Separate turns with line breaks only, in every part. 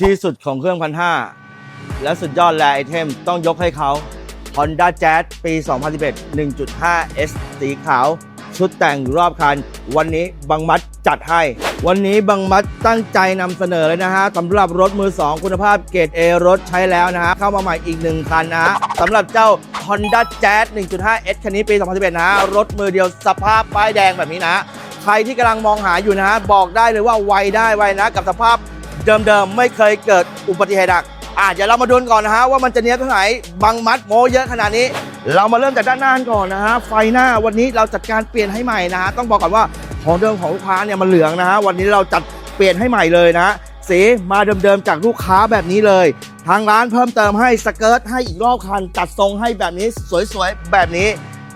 ที่สุดของเครื่องพันห้าและสุดยอดแลไอเทมต้องยกให้เขา Honda Jazz ปี 2011 1.5 S สีขาว ชุดแต่งรอบคัน วันนี้บังมัดจัดให้ วันนี้บังมัดตั้งใจนำเสนอเลยนะฮะสำหรับรถมือ 2 คุณภาพเกรด A รถใช้แล้วนะฮะ เข้ามาใหม่อีกหนึ่งคันนะฮะสำหรับเจ้า Honda Jazz 1.5 S คันนี้ปี 2011 นะฮะ รถมือเดียวสภาพป้ายแดงแบบนี้นะ ใครที่กำลังมองหาอยู่นะฮะ บอกได้เลยว่าไวได้ไวนะ กับสภาพ เดิมๆ ไม่เคยเกิดอุบัติเหตุหนักอะเดี๋ยวเรามาดูกันก่อนนะฮะว่ามันจะเนี้ยเท่าไหร่บังมัดโมเยอะขนาดนี้ เรามาเริ่มจากด้านหน้าก่อนนะฮะไฟหน้าวันนี้เราจัดการเปลี่ยนให้ใหม่นะฮะต้องบอกก่อนว่าของเดิมของลูกค้าเนี่ยมันเหลืองนะฮะวันนี้เราจัดเปลี่ยนให้ใหม่เลยนะสีมาเดิมๆจากลูกค้าแบบนี้เลย ทางร้านเพิ่มเติมให้สเกิร์ตให้อีกรอบคันจัดทรงให้แบบนี้สวยๆแบบนี้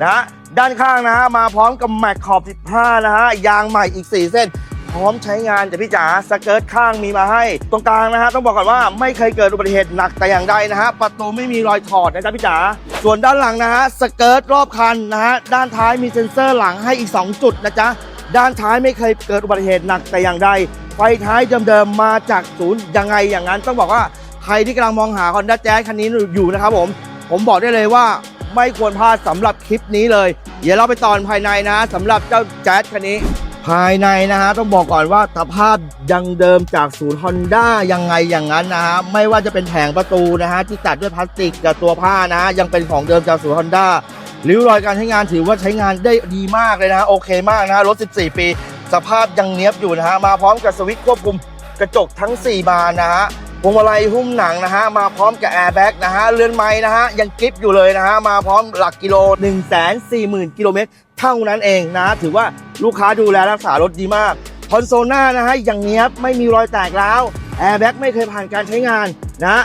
นะฮะด้านข้างนะฮะมาพร้อมกับแม็กขอบ15นะฮะยางใหม่อีก 4 เส้น พร้อมใช้งานแต่พี่จ๋าสเกิร์ตข้างมีมาให้ ตรงกลางนะฮะต้องบอกก่อนว่าไม่เคยเกิดอุบัติเหตุหนักแต่อย่างใดนะฮะประตูไม่มีรอยถอดนะจ๊ะพี่จ๋าส่วนด้านหลังนะฮะสเกิร์ตรอบคันนะฮะด้านท้ายมีเซ็นเซอร์หลังให้อีก 2 จุดนะจ๊ะด้านท้ายไม่เคยเกิดอุบัติเหตุหนักแต่อย่างใดไฟท้ายเดิมๆมาจากศูนย์ยังไงอย่างนั้นต้องบอกว่าใครที่กำลังมองหา Honda Jazz คันนี้อยู่นะครับผม ผมบอกได้เลยว่าไม่ควรพลาดสำหรับคลิปนี้เลย เดี๋ยวเราไปตอนภายในนะสำหรับเจ้าแจ๊สคันนี้ ภายในนะฮะต้องบอกก่อนว่าสภาพยังเดิมจากศูนย์ฮอนด้ายังไงอย่างนั้นนะฮะไม่ว่าจะเป็นแผงประตูนะฮะที่ตัดด้วยพลาสติกกับตัวผ้านะฮะยังเป็นของเดิมจากศูนย์ฮอนด้าริ้วรอยการใช้งานถือว่าใช้งานได้ดีมากเลยนะฮะโอเคมากนะฮะรถ 14 ปี สภาพยังเนี้ยบอยู่นะฮะมาพร้อมกับสวิตช์ควบคุมกระจกทั้ง 4 บานนะฮะ พวงมาลัยหุ้มหนังนะฮะมาพร้อมกับแอร์แบ็กนะฮะเรือนไม้นะฮะยังกริปอยู่เลยนะฮะมาพร้อมหลักกิโล 1 4 0 0 0 0กิโลเมตรเท่านั้นเองนะฮะถือว่าลูกค้าดูแลรักษารถดีมากคอนโซลหน้านะฮะอย่างเนี้ยบไม่มีรอยแตกร้าวแอร์แบ็กไม่เคยผ่านการใช้งานนะ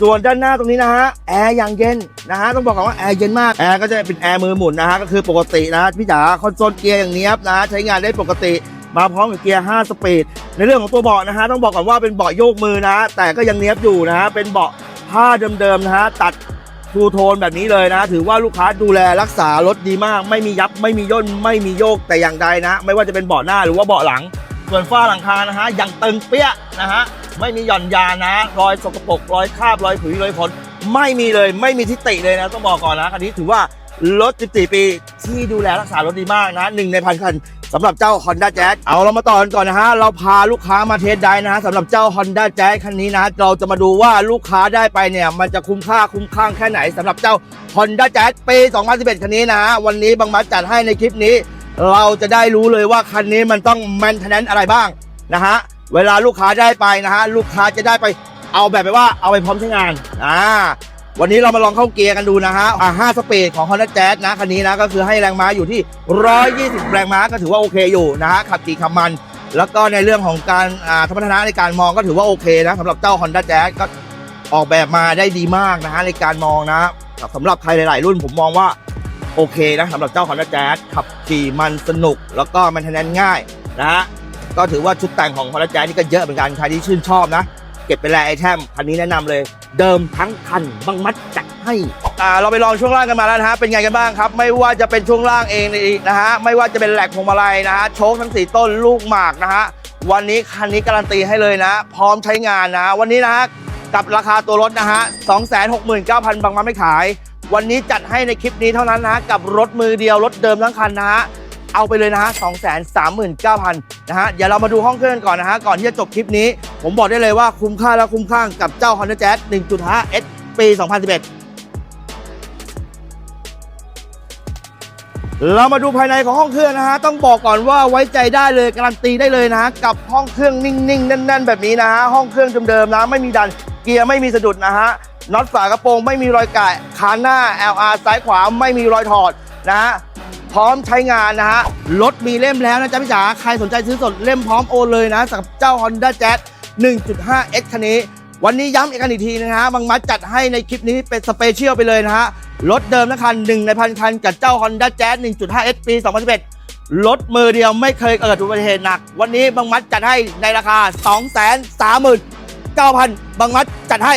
ส่วนด้านหน้าตรงนี้นะฮะแอร์อย่างเย็นนะฮะต้องบอกก่อนว่าแอร์เย็นมากแอร์ก็จะเป็นแอร์มือหมุนนะฮะก็คือปกตินะฮะพี่จ๋าคอนโซลเกียร์อย่างเนี้ยบนะฮะใช้งานได้ปกติ มาพร้อมกับเกียร์ 5 สปีด ในเรื่องของตัวเบาะนะฮะต้องบอกก่อนว่าเป็นเบาะโยกมือนะ แต่ก็ยังเนี้ยบอยู่นะฮะเป็นเบาะผ้าเดิมๆนะฮะตัดทูโทนแบบนี้เลยนะ ถือว่าลูกค้าดูแลรักษารถดีมาก ไม่มียับไม่มีย่นไม่มีโยกแต่อย่างใดนะ ไม่ว่าจะเป็นเบาะหน้าหรือว่าเบาะหลัง ส่วนฝ้าหลังคานะฮะยังตึงเปี้ยนะฮะไม่มีหย่อนยานนะรอยสกปรกรอยคราบรอยผุยรอยขนไม่มีเลยไม่มีทิฏฐิเลยนะต้องบอกก่อนนะคันนี้ถือว่ารถ 14 ปีที่ดูแลรักษารถดีมากนะหนึ่งในพันคัน สำหรับเจ้า Honda Jazz เอาเรามาต่อกันก่อนนะฮะ เราพาลูกค้ามาเทสได้นะฮะสำหรับเจ้า Honda Jazz คันนี้นะ เราจะมาดูว่าลูกค้าได้ไปเนี่ย มันจะคุ้มค่าคุ้มข้างแค่ไหนสำหรับเจ้า Honda Jazz ปี 2011 คันนี้นะฮะ วันนี้บางมัดจัดให้ในคลิปนี้ เราจะได้รู้เลยว่าคันนี้มันต้อง maintenance อะไรบ้างนะฮะ เวลาลูกค้าได้ไปนะฮะ ลูกค้าจะได้ไปเอาแบบไปว่าเอาไปพร้อมใช้งาน อ่า วันนี้เรามาลองเข้าเกียร์กันดูนะฮะ อ่า5สเปดของ Honda Jazz นะ คันนี้นะ ก็คือให้แรงม้าอยู่ที่ 120 แรงม้าก็ถือว่าโอเคอยู่นะฮะ ขับขี่ขับมัน แล้วก็ในเรื่องของการอ่าธรรมนะในการมองก็ถือว่าโอเคนะสำหรับเจ้า Honda Jazz ก็ออกแบบมาได้ดีมากนะฮะในการมองนะสำหรับใครหลาย ๆ รุ่นผมมองว่าโอเคนะสำหรับเจ้า Honda Jazz ขับขี่มันสนุก แล้วก็มันทนนง่ายนะฮะก็ถือว่าชุดแต่งของ Honda Jazz นี่ก็เยอะเหมือนกันใครที่ชื่นชอบนะ เก็บไปแลไอเทมคันนี้แนะนำเลย เดิมทั้งคันบังมัดจัดให้อ่าเราไปลองช่วงล่างกันมาแล้วนะฮะเป็นไงกันบ้างครับ ไม่ว่าจะเป็นช่วงล่างเองนะฮะไม่ว่าจะเป็นแหลกพวงมาลัยนะฮะโชคทั้ง4ต้นลูกหมากนะฮะวันนี้คันนี้การันตีให้เลยนะ พร้อมใช้งานนะวันนี้นะฮะกับราคาตัวรถนะฮะ269,000 บางมัดไม่ขาย วันนี้จัดให้ในคลิปนี้เท่านั้นนะกับรถมือเดียวรถเดิมทั้งคันนะฮะ เอาไปเลยนะฮะ 239,000 นะฮะ เดี๋ยวเรามาดูห้องเครื่องก่อนนะฮะ ก่อนที่จะจบคลิปนี้ ผมบอกได้เลยว่าคุ้มค่าและคุ้มข้างกับเจ้า Honda Jazz 1.5 S ปี 2011เรามาดูภายในของห้องเครื่องนะฮะ ต้องบอกก่อนว่าไว้ใจได้เลยการันตีได้เลยนะฮะ กับห้องเครื่องนิ่งๆ แน่น ๆ แบบนี้นะฮะ ห้องเครื่องเดิมๆนะไม่มีดันเกียร์ไม่มีสะดุดนะฮะน็อตฝากระโปรงไม่มีรอยแกะคานหน้า LR ซ้ายขวาไม่มีรอยถอดนะฮะ พร้อมใช้งานนะฮะ รถมีเล่มแล้วนะจ๊ะพี่จ๋า ใครสนใจซื้อสดเล่มพร้อมโอนเลยนะสำหรับเจ้า Honda Jazz 1.5 S คันนี้ วันนี้ย้ำอีกกันอีกทีนะฮะ บางมัดจัดให้ในคลิปนี้เป็นสเปเชียลไปเลยนะฮะ รถเดิมนะคันหนึ่งในพันคันกับเจ้า Honda Jazz 1.5 S ปี 2011 รถมือเดียวไม่เคยเกิดอุบัติเหตุหนัก วันนี้บางมัดจัดให้ในราคา 2 3 9 0 0 0บางมัดจัดให้